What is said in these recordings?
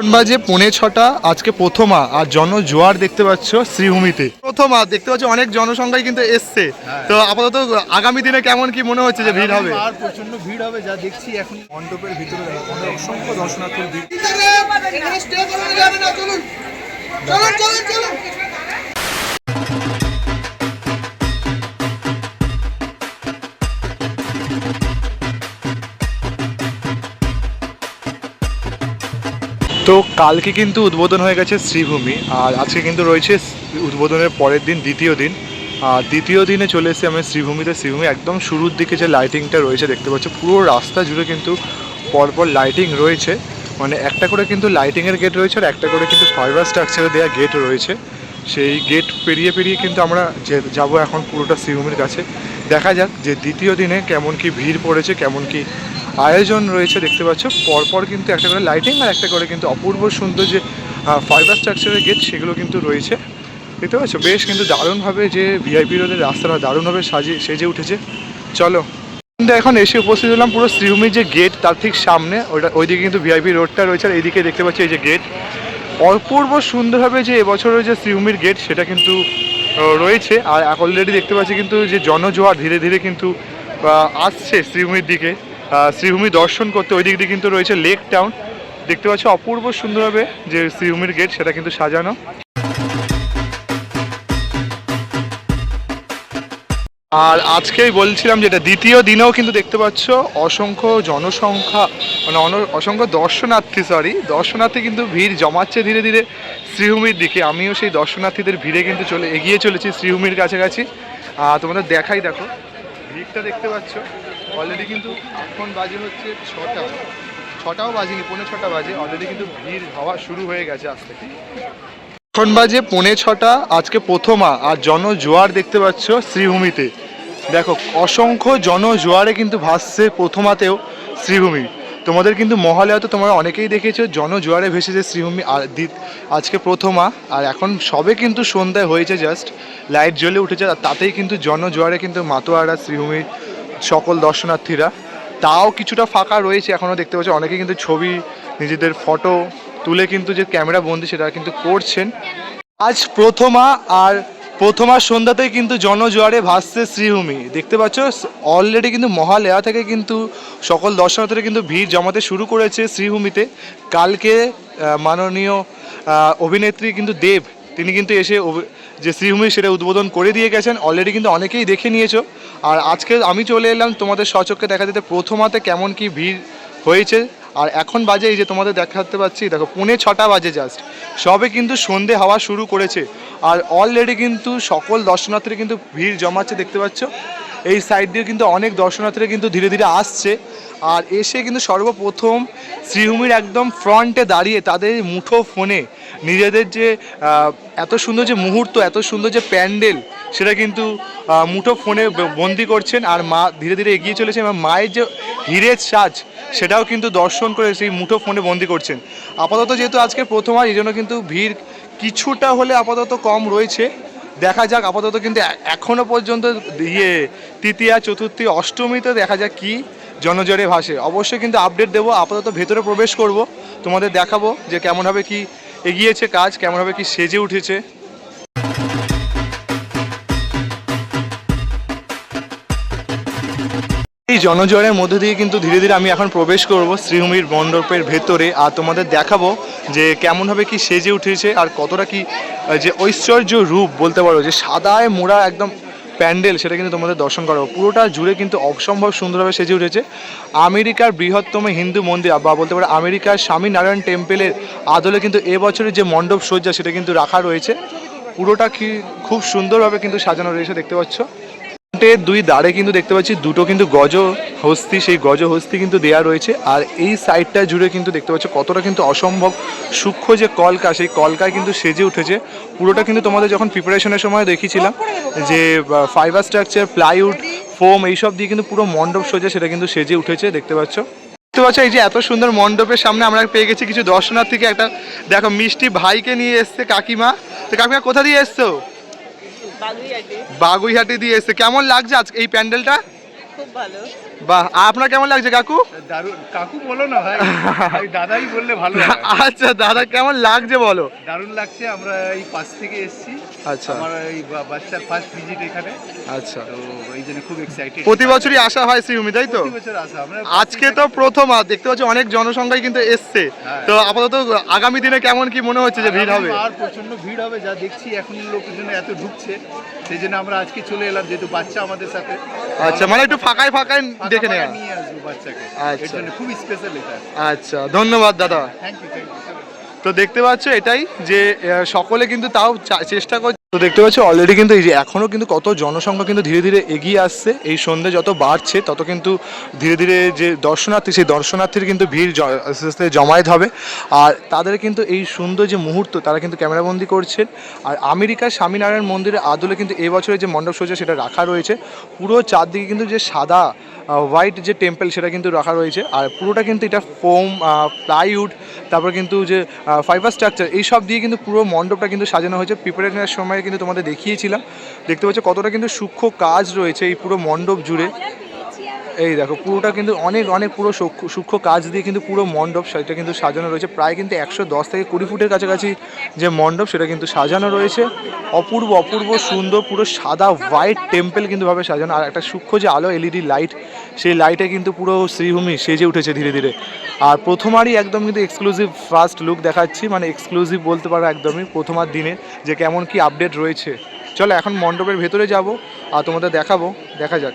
এখন বাজে পৌনে ছটা আজকে প্রথমা আর জনজোয়ার দেখতে পাচ্ছ শ্রীভূমিতে। প্রথমা দেখতে পাচ্ছ অনেক জনসংখ্যাই কিন্তু এসছে। তো আপাতত আগামী দিনে কেমন কি মনে হচ্ছে যে ভিড় হবে? আর প্রচণ্ড ভিড় হবে যা দেখছি এখন মণ্ডপের ভিতরে। অসংখ্য দর্শনার্থীর ভিড়। এখানে স্টে করা যাবে না চলুন চলুন চলুন। কালকে কিন্তু উদ্বোধন হয়ে গেছে শ্রীভূমি, আর আজকে কিন্তু রয়েছে উদ্বোধনের পরের দিন, দ্বিতীয় দিন। আর দ্বিতীয় দিনে চলে এসেছি আমি শ্রীভূমিতে। শ্রীভূমি একদম শুরুর দিকে যে লাইটিংটা রয়েছে দেখতে পাচ্ছ, পুরো রাস্তা জুড়ে কিন্তু পরপর লাইটিং রয়েছে। মানে একটা করে কিন্তু লাইটিংয়ের গেট রয়েছে, আর একটা করে কিন্তু ফাইবার স্ট্রাকচারে দেওয়া গেট রয়েছে। সেই গেট পেরিয়ে পেরিয়ে কিন্তু আমরা যে, যাব এখন পুরোটা শ্রীভূমির কাছে। দেখা যাক যে দ্বিতীয় দিনে কেমন কি ভিড় পড়েছে, কেমন কি আয়োজন রয়েছে, দেখতে পাচ্ছ। পরপর কিন্তু একটা করে লাইটিং আর একটা করে কিন্তু অপূর্ব সুন্দর যে ফাইবার স্ট্রাকচারের গেট সেগুলো কিন্তু রয়েছে। দেখতে পাচ্ছ? বেশ কিন্তু দারুণভাবে যে ভিআইপি রোডের রাস্তাটা দারুণভাবে সাজিয়ে সেজে উঠেছে। চলো। কিন্তু এখন এসে উপস্থিত হলাম পুরো শ্রীভূমির যে গেট তার ঠিক সামনে। ওটা ওইদিকে কিন্তু ভিআইপি রোডটা রয়েছে, আর এইদিকে দেখতে পাচ্ছি এই যে গেট অপূর্ব সুন্দরভাবে যে এবছরের যে শ্রীভূমির গেট সেটা কিন্তু রয়েছে। আর অলরেডি দেখতে পাচ্ছি কিন্তু যে জনজোয়ার ধীরে ধীরে কিন্তু আসছে শ্রীভূমির দিকে। শ্রীভূমি দর্শন করতে ওই দিক দিয়ে কিন্তু রয়েছে লেক টাউন দেখতে পাচ্ছ অপূর্ব সুন্দরভাবে যে শ্রীভূমির গেট সেটা কিন্তু সাজানো। আর আজকেই বলছিলাম যেটা দ্বিতীয় দিনেও কিন্তু দেখতে পাচ্ছ অসংখ্য জনসংখ্যা মানে অসংখ্য দর্শনার্থী সরি দর্শনার্থী কিন্তু ভিড় জমাচ্ছে ধীরে ধীরে শ্রীভূমির দিকে। আমিও সেই দর্শনার্থীদের ভিড়ে কিন্তু চলে, এগিয়ে চলেছি শ্রীভূমির কাছাকাছি। তোমাদের দেখাই দেখো। ভিড়টা দেখতে পাচ্ছ। অলরেডি কিন্তু এখন বাজে হচ্ছে ছটা। ছটাও বাজেনি, পৌনে ছটা বাজে। অলরেডি কিন্তু ভিড় হওয়া শুরু হয়ে গেছে আজ থেকে। এখন বাজে পৌনে ছটা। আজকে প্রথমা আর জনজোয়ার দেখতে পাচ্ছ শ্রীভূমিতে। দেখো, অসংখ্য জনজোয়ারে কিন্তু ভাসছে প্রথমাতেও শ্রীভূমি। তোমাদের কিন্তু মহালয়া তো তোমরা অনেকেই দেখেছ, জনজোয়ারে ভেসেছে শ্রীভূমি আজকে প্রথমা, আর এখন সবে কিন্তু সন্ধ্যায় হয়েছে জাস্ট লাইট জ্বলে উঠেছে, আর তাতেই কিন্তু জনজোয়ারে কিন্তু মাতোয়ারা, শ্রীভূমির সকল দর্শনার্থীরা, তাও কিছুটা ফাঁকা রয়েছে এখনও দেখতে পাচ্ছ অনেকে কিন্তু ছবি, নিজেদের ফটো তুলে কিন্তু যে ক্যামেরা বন্দি সেটা কিন্তু করছেন। আজ প্রথমা আর প্রথমা সন্ধ্যাতেই কিন্তু জনজোয়ারে ভাসছে শ্রীভূমি। দেখতে পাচ্ছ অলরেডি কিন্তু মহালয়া থেকে কিন্তু সকল দর্শনার্থীরা কিন্তু ভিড় জমাতে শুরু করেছে শ্রীভূমিতে। কালকে মাননীয় অভিনেত্রী কিন্তু দেব, তিনি কিন্তু এসে যে শ্রীভূমি সেটা উদ্বোধন করে দিয়ে গেছেন অলরেডি কিন্তু অনেকেই দেখে নিয়েছো। আর আজকে আমি চলে এলাম তোমাদের সচক্ষে দেখা যেতে প্রথমাতে কেমন কি ভিড় হয়েছে। আর এখন বাজে এই যে তোমাদের দেখাতে পাচ্ছি, দেখো পৌনে ছটা বাজে জাস্ট সবে কিন্তু সন্ধে হওয়া শুরু করেছে। আর অলরেডি কিন্তু সকল দর্শনার্থীরা কিন্তু ভিড় জমাচ্ছে, দেখতে পাচ্ছ? এই সাইড দিয়ে কিন্তু অনেক দর্শনার্থীরা কিন্তু ধীরে ধীরে আসছে। আর এসে কিন্তু সর্বপ্রথম শ্রীভূমির একদম ফ্রন্টে দাঁড়িয়ে তাদের মুঠো ফোনে নিজেদের যে এত সুন্দর যে মুহূর্ত, এত সুন্দর যে প্যান্ডেল, সেটা কিন্তু মুঠো ফোনে বন্দি করছেন। আর মা ধীরে ধীরে এগিয়ে চলেছে এবং মায়ের যে হিরের সাজ সেটাও কিন্তু দর্শন করে সেই মুঠো ফোনে বন্দি করছেন। আপাতত যেহেতু আজকে প্রথমবার এই জন্য কিন্তু ভিড় কিছুটা হলে আপাতত কম রয়েছে। দেখা যাক, আপাতত কিন্তু এ- এখনও পর্যন্ত ইয়ে তৃতীয়া, চতুর্থী, অষ্টমীতে দেখা যাক কি জনজরে ভাসে। অবশ্যই কিন্তু আপডেট দেবো, আপাতত ভেতরে প্রবেশ করব। তোমাদের দেখাবো যে কেমনভাবে কি এগিয়েছে কাজ, কেমনভাবে কি সেজে উঠেছে। এই জনজয়ের মধ্যে দিয়ে কিন্তু ধীরে ধীরে আমি এখন প্রবেশ করব শ্রীভূমির মণ্ডপের ভেতরে। আর তোমাদের দেখাবো যে কেমনভাবে কি সেজে উঠেছে আর কতটা কি যে ঐশ্বর্য রূপ বলতে পারো, যে সাদায় মোড়া একদম প্যান্ডেল সেটা কিন্তু তোমাদের দর্শন করাবো। পুরোটা জুড়ে কিন্তু অসম্ভব সুন্দরভাবে সেজে উঠেছে। আমেরিকার বৃহত্তম হিন্দু মন্দির, বা বলতে পারো আমেরিকার স্বামীনারায়ণ টেম্পেলের আদলে কিন্তু এবছরের যে মণ্ডপ সজ্জা সেটা কিন্তু রাখা রয়েছে। পুরোটা কি খুব সুন্দরভাবে কিন্তু সাজানো রয়েছে, দেখতে পাচ্ছ। ফ্রন্টের দুই দাঁড়ে কিন্তু দেখতে পাচ্ছি, দুটো কিন্তু গজ হস্তি, সেই গজ হস্তি কিন্তু দেয়া রয়েছে। আর এই সাইডটা জুড়ে কিন্তু দেখতে পাচ্ছ কতটা কিন্তু অসম্ভব সূক্ষ্ম যে কলকা, সেই কলকায় কিন্তু সেজে উঠেছে। পুরোটা কিন্তু তোমাদের যখন প্রিপারেশনের সময় দেখিয়েছিলাম, যে ফাইবার স্ট্রাকচার প্লাইউড ফোম এইসব দিয়ে কিন্তু পুরো মণ্ডপ সোজা সেটা কিন্তু সেজে উঠেছে, দেখতে পাচ্ছ? দেখতে পাচ্ছ, এই যে এত সুন্দর মণ্ডপের সামনে আমরা পেয়ে গেছি কিছু দর্শনার্থীকে একটা, দেখো, মিষ্টি ভাইকে নিয়ে এসছে কাকিমা। তো কাকিমা, কোথা দিয়ে এসছো? বাগুইহাটি। দিয়ে এসছে। কেমন লাগছে আজকে এই প্যান্ডেলটা? খুব ভালো। বাহ আপনার কেমন লাগছে কাকু? কাকু বলো না ভাই দাদাই বললে ভালো আচ্ছা দাদা কেমন লাগছে বলো? দারুণ লাগছে আমরা এই পাশ থেকে এসেছি। আচ্ছা। আমার এই বাচ্চার ফার্স্ট ভিজিট এখানে। আচ্ছা। তো এই জন্য খুব এক্সাইটেড প্রতি বছরই আসা হয় শ্রীভূমি তাই তো? প্রতি বছর আসা আমরা আজকে তো প্রথম আর দেখতে পাচ্ছি অনেক জনসংখ্যাই কিন্তু এসছে। হ্যাঁ। তো আপাতত আগামী দিনে কেমন কি মনে হচ্ছে যে ভিড় হবে? আর প্রচণ্ড ভিড় হবে যা দেখছি এখন লোকজন এত ঢুকছে সেই জন্য আমরা আজকে চলে এলাম যেহেতু বাচ্চা আমাদের সাথে। আচ্ছা মানে একটু ফাঁকায় ফাঁকায় ফাঁকা দেখে নেওয়া। আচ্ছা। খুব স্পেশাল এটা। আচ্ছা ধন্যবাদ দাদা। থ্যাংক ইউ তো দেখতে পাচ্ছ এটাই যে সকলে কিন্তু তাও চেষ্টা করছে তো দেখতে পাচ্ছ অলরেডি কিন্তু এই যে এখনও কিন্তু কত জনসংখ্যা কিন্তু ধীরে ধীরে এগিয়ে আসছে। এই সন্ধ্যে যত বাড়ছে, তত কিন্তু ধীরে ধীরে যে দর্শনার্থী, সেই দর্শনার্থীর কিন্তু ভিড় আস্তে আস্তে জমায়েত হবে। আর তাদের কিন্তু এই সুন্দর যে মুহূর্ত, তারা কিন্তু ক্যামেরাবন্দি করছেন। আর আমেরিকার স্বামীনারায়ণ মন্দিরের আদলে কিন্তু এবছরের যে মণ্ডপ সজ্জা, সেটা রাখা রয়েছে। পুরো চারদিকে কিন্তু যে সাদা হোয়াইট যে টেম্পল সেটা কিন্তু রাখা রয়েছে। আর পুরোটা কিন্তু এটা ফোম প্লাইউড তারপর কিন্তু যে ফাইবার স্ট্রাকচার এই সব দিয়ে কিন্তু পুরো মণ্ডপটা কিন্তু সাজানো হয়েছে। প্রিপারেশনের সময় কিন্তু তোমাদের দেখিয়েছিলাম। দেখতে পাচ্ছ কতটা কিন্তু সূক্ষ্ম কাজ রয়েছে এই পুরো মণ্ডপ জুড়ে। এই দেখো, পুরোটা কিন্তু অনেক অনেক পুরো সূক্ষ্ম কাজ দিয়ে কিন্তু পুরো মণ্ডপ সেটা কিন্তু সাজানো রয়েছে। প্রায় কিন্তু একশো দশ থেকে কুড়ি ফুটের কাছাকাছি যে মণ্ডপ সেটা কিন্তু সাজানো রয়েছে। অপূর্ব অপূর্ব সুন্দর পুরো সাদা হোয়াইট টেম্পেল কিন্তু ভাবে সাজানো। আর একটা সূক্ষ্ম যে আলো এলইডি লাইট সেই লাইটে কিন্তু পুরো শ্রীভূমি সেজে উঠেছে ধীরে ধীরে। আর প্রথমারই একদম কিন্তু এক্সক্লুসিভ ফার্স্ট লুক দেখাচ্ছি মানে এক্সক্লুসিভ বলতে পারো একদমই প্রথমার দিনে যে কেমন কি আপডেট রয়েছে। চলো এখন মণ্ডপের ভেতরে যাব, আর তোমাদের দেখাবো, দেখা যাক।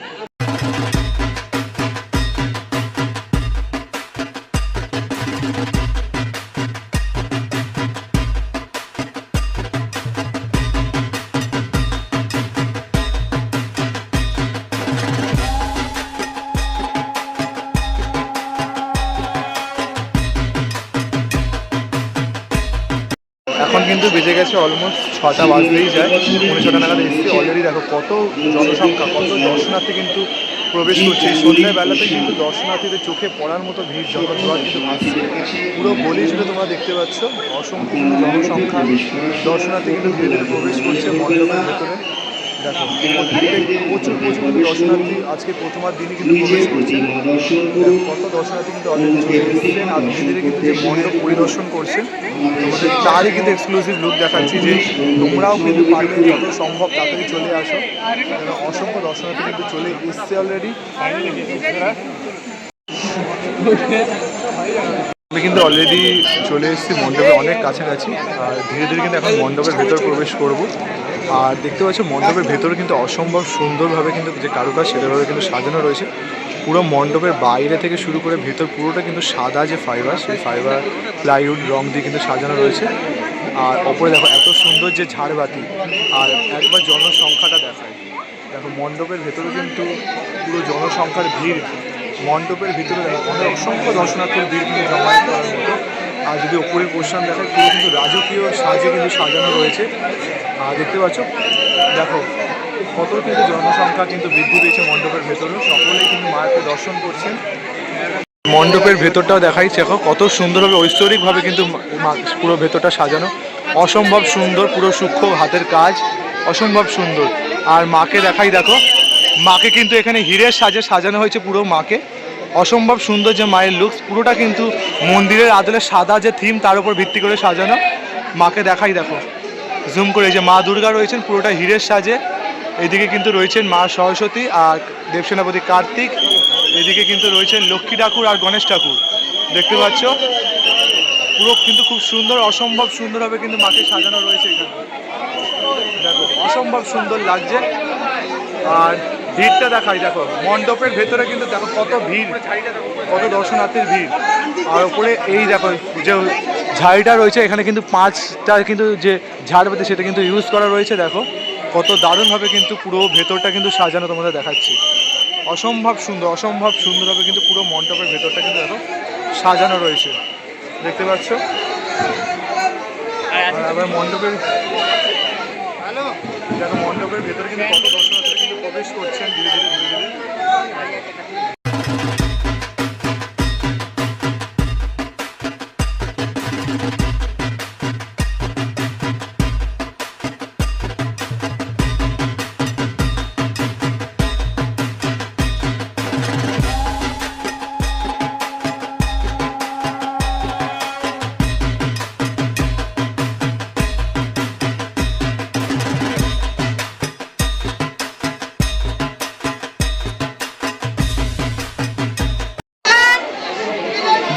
কিন্তু বেজে গেছে অলমোস্ট ছটা বাজলেই যায়। পৌনে ছটা নাগাদ এসছে। অলরেডি দেখো কত জনসংখ্যা, কত দর্শনার্থী কিন্তু প্রবেশ করছে। এই সন্ধ্যার বেলাতে কিন্তু দর্শনার্থীদের চোখে পড়ার মতো ভিড় জনসভা কিন্তু ভাসছে। পুরো বলি জুড়ে তোমরা দেখতে পাচ্ছ, অসংখ্য জনসংখ্যা দর্শনার্থী কিন্তু ধীরে প্রবেশ করছে মণ্ডপের ভেতরে। দেখো প্রচুর প্রচুর দর্শনার্থী আজকে প্রথমার দিনে কিন্তু প্রবেশ করছে। কত দর্শনার্থী কিন্তু অলরেডি চলে এসেছেন আর ধীরে ধীরে কিন্তু যে মণ্ডপ পরিদর্শন করছেন তোমাদের তারই কিন্তু এক্সক্লুসিভ লুক দেখাচ্ছি যে তোমরাও কিন্তু পারলে যত সম্ভব তাড়াতাড়ি চলে আসো। অসংখ্য দর্শনার্থী কিন্তু চলে এসছে অলরেডি আমি কিন্তু অলরেডি চলে এসেছি মণ্ডপে অনেক কাছাকাছি। আর ধীরে ধীরে কিন্তু এখন মণ্ডপের ভেতর প্রবেশ করব। আর দেখতে পাচ্ছ, মণ্ডপের ভেতরে কিন্তু অসম্ভব সুন্দরভাবে কিন্তু যে কারুকাজ সেটাভাবে কিন্তু সাজানো রয়েছে। পুরো মণ্ডপের বাইরে থেকে শুরু করে ভেতর পুরোটা কিন্তু সাদা যে ফাইবার, সেই ফাইবার প্লাইউড রং দিয়ে কিন্তু সাজানো রয়েছে। আর ওপরে দেখো, এত সুন্দর যে ঝাড়বাতি, আর একবার জনসংখ্যাটা দেখায় দেখো, মণ্ডপের ভেতরে কিন্তু পুরো জনসংখ্যার ভিড়। মণ্ডপের ভিতরে দেখো, অনেক অসংখ্য দর্শনার্থীর ভিড় কিন্তু জমায়েত করার মতো। আর যদি ওপরের পোর্শন দেখায়, পুরো কিন্তু রাজকীয় সাজে কিন্তু সাজানো রয়েছে। আর দেখতে পাচ্ছ, দেখো কত কিন্তু জনসংখ্যা কিন্তু বৃদ্ধি পেয়েছে মণ্ডপের ভেতরে সকলেই কিন্তু মায়াকে দর্শন করছেন। মণ্ডপের ভেতরটাও দেখাই, দেখো, কত সুন্দরভাবে, ঐশ্বরিকভাবে কিন্তু পুরো ভেতরটা সাজানো। অসম্ভব সুন্দর, পুরো সূক্ষ্ম হাতের কাজ, অসম্ভব সুন্দর। আর মাকে দেখাই, দেখো, মাকে কিন্তু এখানে হীরের সাজে সাজানো হয়েছে পুরো মাকে। অসম্ভব সুন্দর যে মায়ের লুকস পুরোটা কিন্তু মন্দিরের আদলে সাদা যে থিম তার উপর ভিত্তি করে সাজানো। মাকে দেখাই দেখো। জুম করে যে মা দুর্গা রয়েছেন, পুরোটা হীরের সাজে। এদিকে কিন্তু রয়েছেন মা সরস্বতী আর দেবসেনাপতি কার্তিক। এদিকে কিন্তু রয়েছেন লক্ষ্মী ঠাকুর আর গণেশ ঠাকুর। দেখতে পাচ্ছ? পুরো কিন্তু খুব সুন্দর, অসম্ভব সুন্দরভাবে কিন্তু মাকে সাজানো রয়েছে এখানে। দেখো, অসম্ভব সুন্দর লাগছে। আর ভিড়টা দেখাই, দেখো, মণ্ডপের ভেতরে কিন্তু দেখো কত ভিড়, কত দর্শনার্থীর ভিড়। আর ওপরে এই দেখো, যে ঝাড়িটা রয়েছে, এখানে কিন্তু পাঁচটা কিন্তু যে ঝাড়বাতি সেটা কিন্তু ইউজ করা রয়েছে, দেখো। কত দারুণভাবে কিন্তু পুরো ভেতরটা কিন্তু সাজানো তোমাদের দেখাচ্ছি। অসম্ভব সুন্দর, অসম্ভব সুন্দরভাবে কিন্তু পুরো মণ্ডপের ভেতরটা কিন্তু দেখো সাজানো রয়েছে। দেখতে পাচ্ছ? আবার মণ্ডপের দেখো, মণ্ডপের ভেতরে কিন্তু কত কিন্তু প্রবেশ করছেন ধীরে ধীরে ধীরে ধীরে।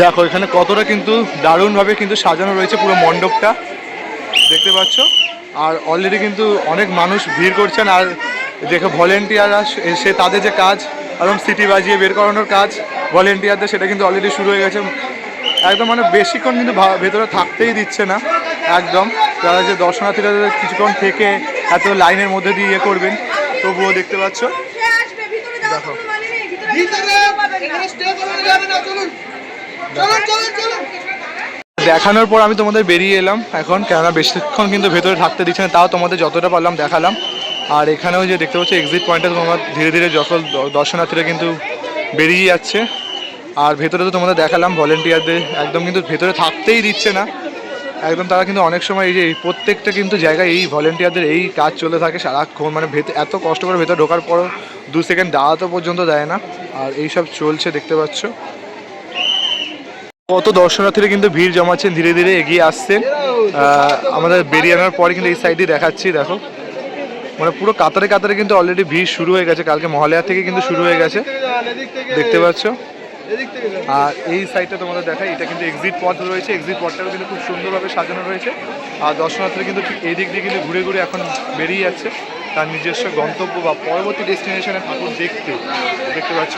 দেখো এখানে কতটা কিন্তু দারুণভাবে কিন্তু সাজানো রয়েছে পুরো মণ্ডপটা। দেখতে পাচ্ছ? আর অলরেডি কিন্তু অনেক মানুষ ভিড় করছেন আর দেখো ভলেন্টিয়াররা সে তাদের যে কাজ একদম সিটি বাজিয়ে বের করানোর কাজ ভলেন্টিয়ারদের সেটা কিন্তু অলরেডি শুরু হয়ে গেছে। একদম মানে বেশিক্ষণ কিন্তু ভেতরে থাকতেই দিচ্ছে না একদম। তারা যে দর্শনার্থীরা কিছুক্ষণ থেকে এত লাইনের মধ্যে দিয়ে ইয়ে করবেন তবুও দেখতে পাচ্ছ। সে আসবে ভিতরে যাওয়ার দেখো। দেখানোর পর আমি তোমাদের বেরিয়ে এলাম। এখন কেননা বেশিক্ষণ কিন্তু ভেতরে থাকতে দিচ্ছে না, তাও তোমাদের যতটা পারলাম দেখালাম। আর এখানেও যে দেখতে পাচ্ছি এক্সিট পয়েন্টে তোমার ধীরে ধীরে যখন দর্শনার্থীরা কিন্তু বেরিয়ে যাচ্ছে। আর ভেতরে তো তোমাদের দেখালাম ভলেন্টিয়ারদের একদম কিন্তু ভেতরে থাকতেই দিচ্ছে না। একদম তারা কিন্তু অনেক সময় এই যে প্রত্যেকটা কিন্তু জায়গায় এই ভলেন্টিয়ারদের এই কাজ চলে থাকে সারাক্ষণ। মানে ভেতর এত কষ্ট করে ভেতরে ঢোকার পরও দু সেকেন্ড দাঁড়াতে পর্যন্ত দেয় না। আর এই সব চলছে, দেখতে পাচ্ছ। কত দর্শনার্থীরা কিন্তু ভিড় জমাচ্ছেন, ধীরে ধীরে এগিয়ে আসছেন। আমাদের বেরিয়ে আনার পরে কিন্তু এই সাইডে দেখাচ্ছি, দেখো। মানে পুরো কাতারে কাতারে কিন্তু অলরেডি ভিড় শুরু হয়ে গেছে। কালকে মহালয়া থেকে কিন্তু শুরু হয়ে গেছে। দেখতে পাচ্ছ। আর এই সাইডটা তোমাদের দেখাই, এটা কিন্তু এক্সিট পথ রয়েছে। এক্সিট পথটাও কিন্তু খুব সুন্দরভাবে সাজানো রয়েছে। আর দর্শনার্থীরা কিন্তু এই দিক দিয়ে কিন্তু ঘুরে ঘুরে এখন বেরিয়ে যাচ্ছে। তার নিজস্ব গন্তব্য বা পরবর্তী ডেস্টিনেশনে ঠাকুর দেখতে। দেখতে পাচ্ছ?